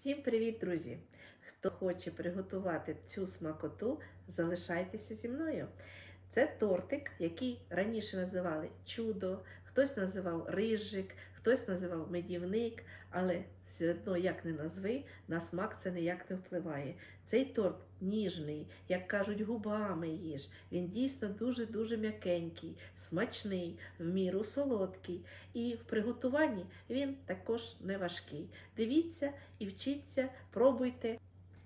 Всім привіт, друзі! Хто хоче приготувати цю смакоту, залишайтеся зі мною. Це тортик, який раніше називали чудо, хтось називав рижик, хтось називав медівник, але все одно, як не назви, на смак це ніяк не впливає. Цей торт ніжний, як кажуть, губами їж. Він дійсно дуже-дуже м'якенький, смачний, в міру солодкий. І в приготуванні він також не важкий. Дивіться і вчіться, пробуйте.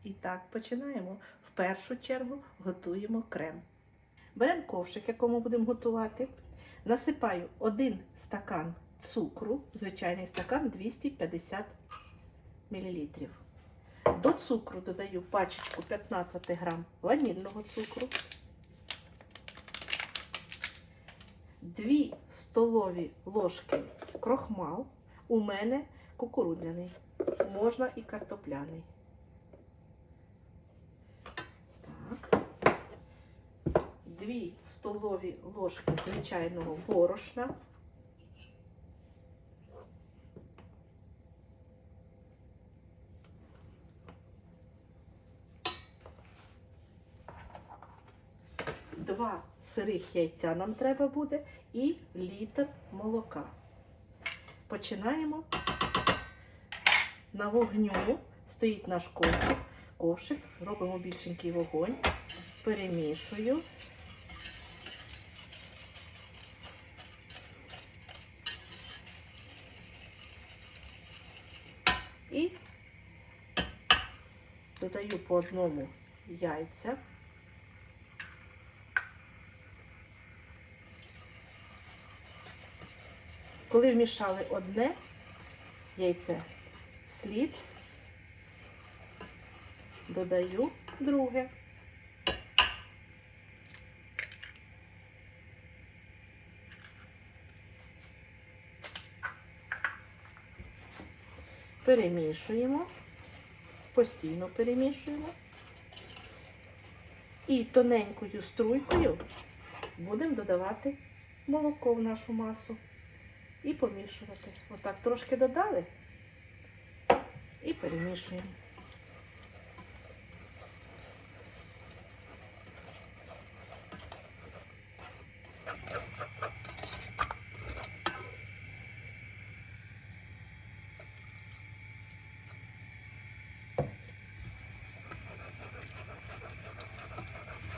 І так, починаємо. В першу чергу готуємо крем. Беремо ковшик, якому будемо готувати. Насипаю один стакан цукру, звичайний стакан 250 мл. До цукру додаю пачечку 15 грам ванільного цукру, 2 столові ложки крохмал. У мене кукурудзяний, можна і картопляний. Так. 2 столові ложки звичайного борошна. Два сирих яйця нам треба буде і літр молока. Починаємо. На вогню стоїть наш ковшик, ковшик, робимо більшенький вогонь, перемішую. І додаю по одному яйця. Коли вмішали одне яйце вслід, додаю друге. Перемішуємо, постійно перемішуємо. І тоненькою струйкою будемо додавати молоко в нашу масу і помішувати. Отак трошки додали і перемішуємо.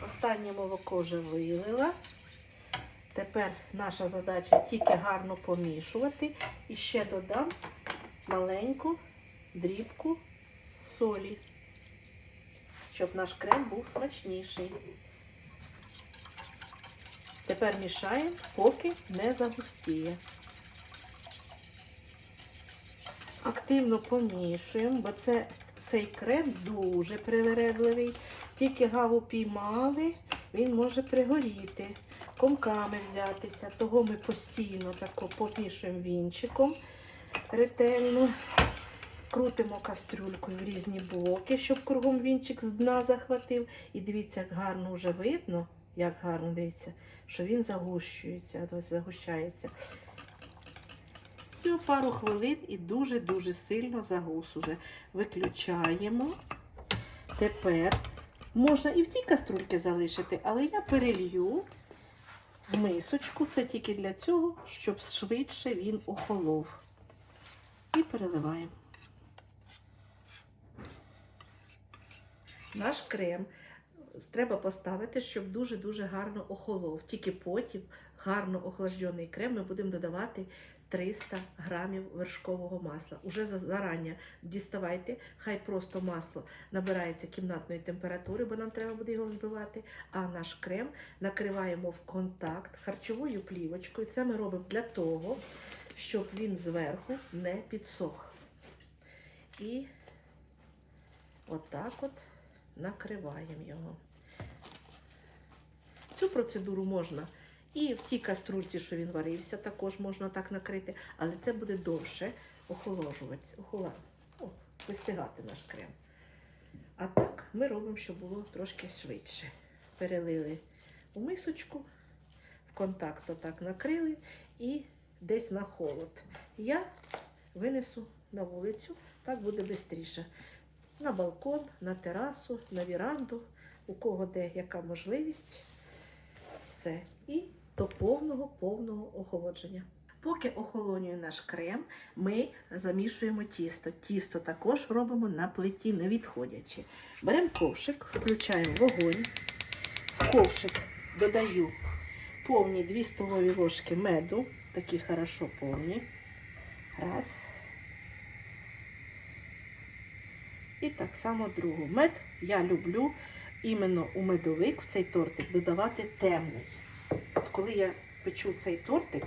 Останнє молоко вже вилила. Тепер наша задача тільки гарно помішувати. І ще додам маленьку дрібку солі, щоб наш крем був смачніший. Тепер мішаємо, поки не загустіє. Активно помішуємо, бо це, цей крем дуже привередливий. Тільки гаву піймали, він може пригоріти комками взятися. Того ми постійно тако помішуємо вінчиком ретельно. Крутимо кастрюлькою в різні боки, щоб кругом вінчик з дна захватив. І дивіться, як гарно вже видно, як гарно дивіться, що він загущується, ось загущається. Всього пару хвилин і дуже-дуже сильно загус уже. Виключаємо. Тепер можна і в цій каструльці залишити, але я перелью в мисочку. Це тільки для цього, щоб швидше він охолов. І переливаємо. Наш крем треба поставити, щоб дуже-дуже гарно охолов. Тільки потім гарно охлаждений крем ми будемо додавати 300 грамів вершкового масла. Уже зарані діставайте, хай просто масло набирається кімнатної температури, бо нам треба буде його взбивати. А наш крем накриваємо в контакт харчовою плівочкою. Це ми робимо для того, щоб він зверху не підсох. І отак от накриваємо його. Цю процедуру можна і в тій каструльці, що він варився, також можна так накрити, але це буде довше охолоджуватися, охола, ну, вистигати наш крем. А так ми робимо, щоб було трошки швидше. Перелили у мисочку, в контакт отак накрили і десь на холод. Я винесу на вулицю, Так буде швидше. На балкон, на терасу, на віранду, у кого де яка можливість. Все. І до повного повного охолодження. Поки охолонює наш крем, ми замішуємо тісто. Тісто також робимо на плиті, не відходячи. Беремо ковшик, включаємо вогонь. В ковшик додаю повні 2 столові ложки меду, такі хорошо повні. Раз. І так само другу. Мед я люблю іменно у медовик в цей тортик додавати темний. Коли я печу цей тортик,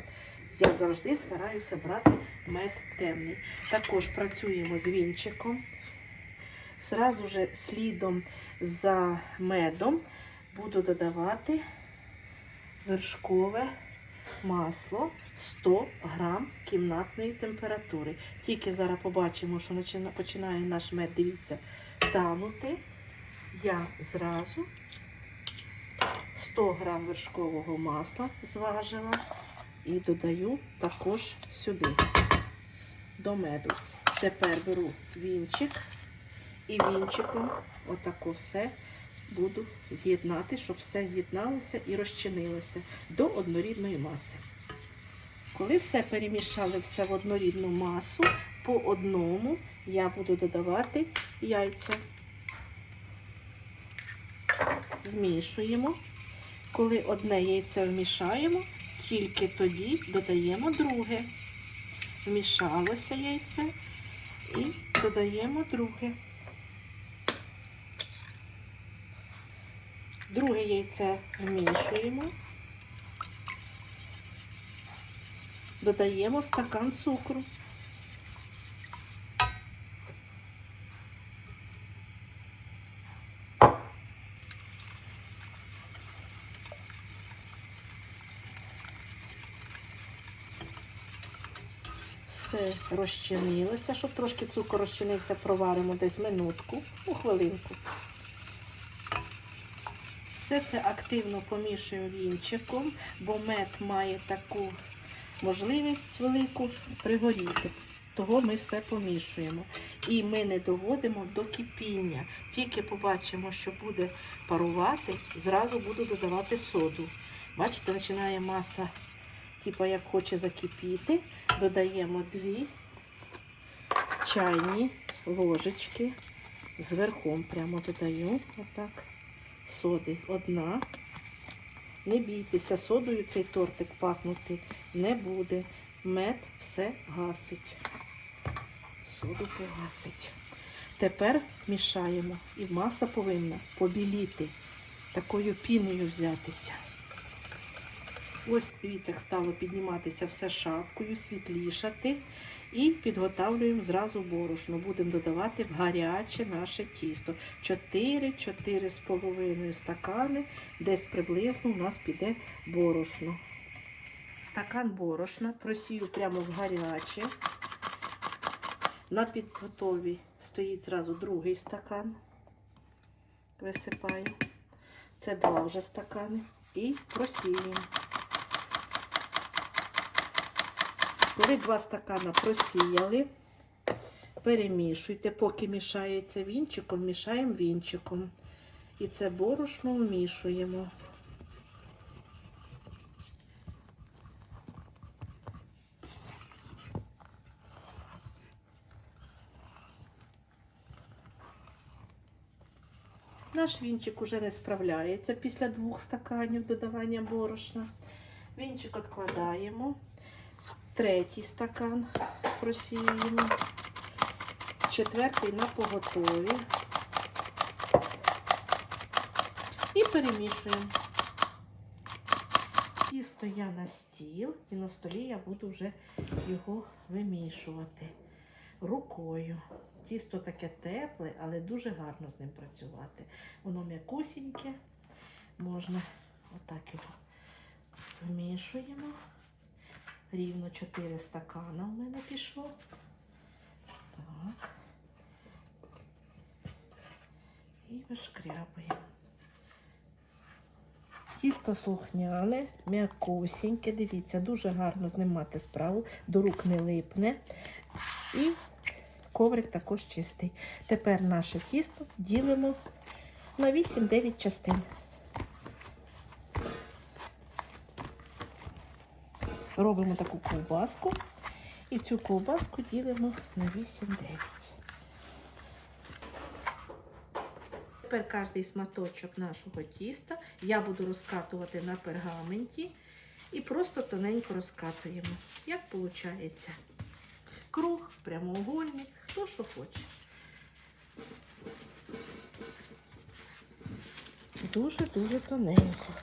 я завжди стараюся брати мед темний. Також працюємо з вінчиком. Зразу же слідом за медом буду додавати вершкове масло 100 грам кімнатної температури. Тільки зараз побачимо, що починає наш мед, дивіться, танути. Я зразу 100 грам вершкового масла зважила і додаю також сюди, до меду. Тепер беру вінчик і вінчиком отако все буду з'єднати, щоб все з'єдналося і розчинилося до однорідної маси. Коли все перемішали все в однорідну масу, по одному я буду додавати яйця. Вмішуємо. Коли одне яйце вмішаємо, тільки тоді додаємо друге. Вмішалося яйце і додаємо друге. Друге яйце вмішуємо. Додаємо стакан цукру. Все розчинилося. Щоб трошки цукор розчинився, проваримо десь минутку, ну, хвилинку. Все це активно помішуємо вінчиком, бо мед має таку можливість велику пригоріти. Того ми все помішуємо. І ми не доводимо до кипіння. Тільки побачимо, що буде парувати, зразу буду додавати соду. Бачите, починає маса, типу як хоче закипіти. Додаємо дві чайні ложечки. Зверхом прямо додаю. Отак соди одна. Не бійтеся, содою цей тортик пахнути не буде. Мед все гасить. Соду погасить. Тепер мішаємо. І маса повинна побіліти, такою піною взятися. Ось дивіться, як стало підніматися все шапкою, світлішати. І підготавлюємо зразу борошно. Будемо додавати в гаряче наше тісто. 4-4 з половиною стакани, десь приблизно у нас піде борошно. Стакан борошна просію прямо в гаряче. На підготові стоїть зразу другий стакан. Висипаю. Це два вже стакани. І просіюємо. Коли два стакана просіяли, перемішуйте, поки мішається вінчиком, мішаємо вінчиком. І це борошно вмішуємо. Наш вінчик уже не справляється після двох стаканів додавання борошна. Вінчик відкладаємо. Третій стакан просіюємо. Четвертий на поготові. І перемішуємо. Тісто я на стіл, і на столі я буду вже його вимішувати рукою. Тісто таке тепле, але дуже гарно з ним працювати. Воно м'якусіньке, можна отак його вмішуємо. Рівно 4 стакана в мене пішло. Так. І вишкрябуємо. Тісто слухняне, м'якусіньке, дивіться, дуже гарно з ним мати справу, до рук не липне. І коврик також чистий. Тепер наше тісто ділимо на 8-9 частин. Робимо таку ковбаску і цю ковбаску ділимо на 8-9. Тепер кожний шматочок нашого тіста я буду розкатувати на пергаменті і просто тоненько розкатуємо. Як виходить? Круг, прямоугольник, хто що хоче. Дуже-дуже тоненько.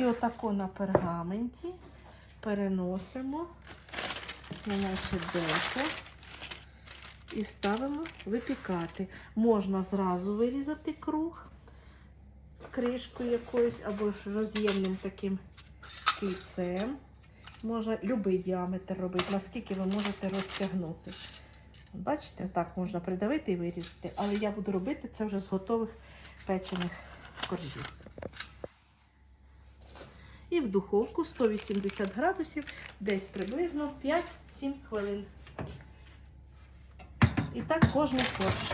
І отако на пергаменті переносимо на наше деко і ставимо випікати. Можна зразу вирізати круг кришкою якоюсь або роз'ємним таким кільцем. Можна будь-який діаметр робити, наскільки ви можете розтягнути. Бачите, так можна придавити і вирізати, але я буду робити це вже з готових печених коржів. І в духовку 180 градусів, десь приблизно 5-7 хвилин. І так кожний корж.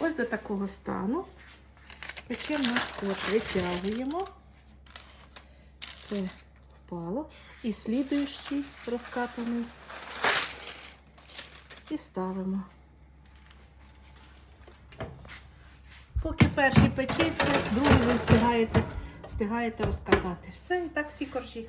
Ось до такого стану. Печемо наш корж, витягуємо. Все впало. І слідуючий розкатаний. І ставимо. Поки перший печеться, другий ви встигаєте, встигаєте розкатати. Все, і так всі коржі.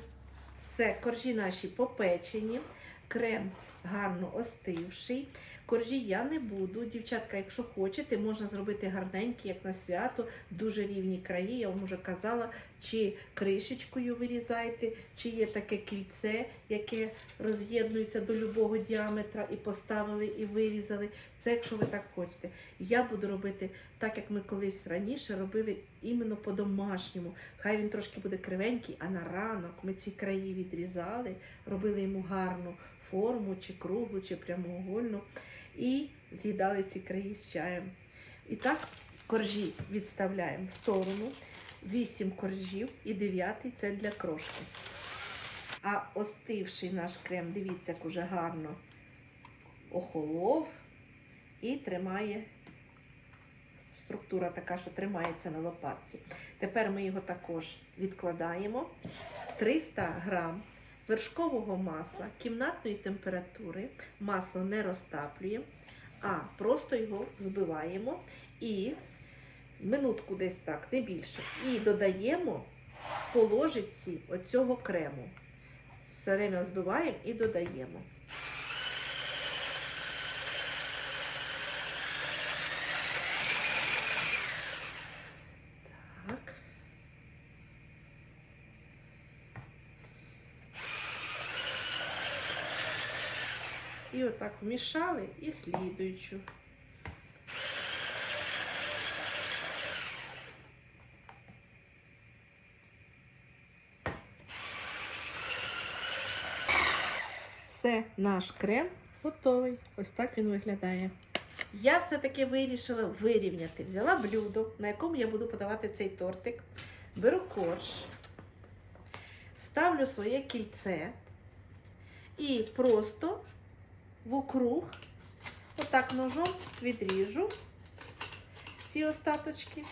Все, коржі наші попечені, крем гарно остивший. Коржі я не буду. Дівчатка, якщо хочете, можна зробити гарненькі, як на свято, дуже рівні краї. Я вам вже казала, чи кришечкою вирізайте, чи є таке кільце, яке роз'єднується до любого діаметра, і поставили, і вирізали. Це якщо ви так хочете. Я буду робити так, як ми колись раніше робили іменно по-домашньому. Хай він трошки буде кривенький, а на ранок ми ці краї відрізали, робили йому гарну форму, чи круглу, чи прямоугольну, і з'їдали ці краї з чаєм. І так, коржі відставляємо в сторону. 8 коржів і 9 це для крошки. А остивший наш крем, дивіться, як уже гарно охолов і тримає структура така, що тримається на лопатці. Тепер ми його також відкладаємо. 300 грам вершкового масла кімнатної температури. Масло не розтаплюємо, а просто його взбиваємо і минутку десь так, не більше. І додаємо по ложиці оцього крему. Все время взбиваємо і додаємо. Так. І отак вмішали і слідуючу. Все, наш крем готовий. Ось так він виглядає. Я все-таки вирішила вирівняти. Взяла блюдо, на якому я буду подавати цей тортик. Беру корж, ставлю своє кільце і просто вокруг, отак ножом відріжу ці остаточки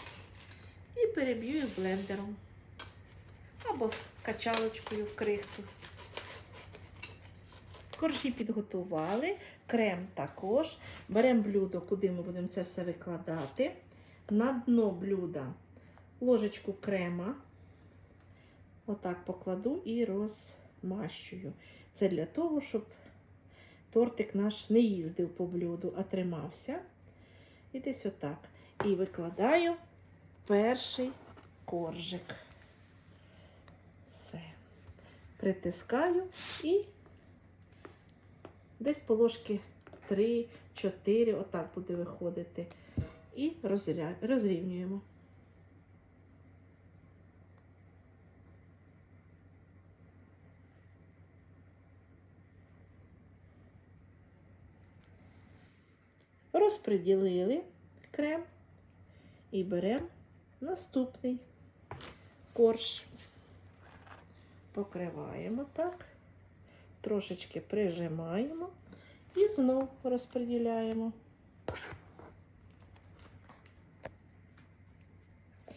і переб'ю їх блендером або качалочкою в крихту. Коржі підготували, крем також. Беремо блюдо, куди ми будемо це все викладати. На дно блюда ложечку крема. Отак покладу і розмащую. Це для того, щоб тортик наш не їздив по блюду, а тримався. І десь отак. І викладаю перший коржик. Все. Притискаю і десь по ложки 3-4, отак буде виходити. І розрівнюємо. Розподілили крем і беремо наступний. корж. Покриваємо так, трошечки прижимаємо і знов розподіляємо.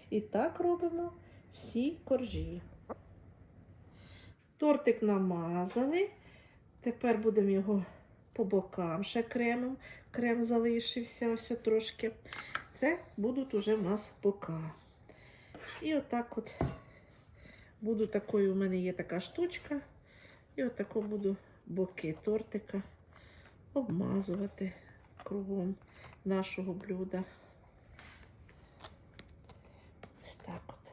І так робимо всі коржі. Тортик намазаний. Тепер будемо його по бокам ще кремом. Крем залишився ось трошки. Це будуть уже в нас бока. І отак от буду такою, у мене є така штучка. І отако буду боки тортика обмазувати кругом нашого блюда. Ось так от.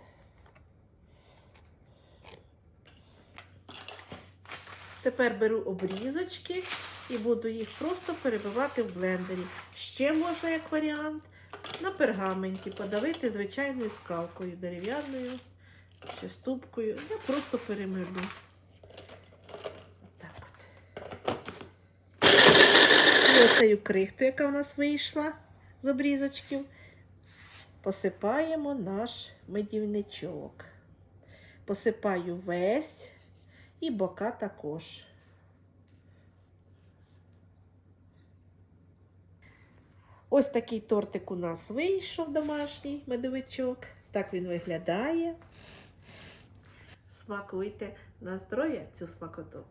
Тепер беру обрізочки і буду їх просто перебивати в блендері. Ще можна, як варіант, на пергаменті подавити звичайною скалкою дерев'яною чи ступкою. Я просто перемилю. Так от. І оцею крихту, яка в нас вийшла з обрізочків, посипаємо наш медівничок. Посипаю весь і бока також. Ось такий тортик у нас вийшов домашній медовичок. Так він виглядає. Смакуйте на здоров'я цю смакоту.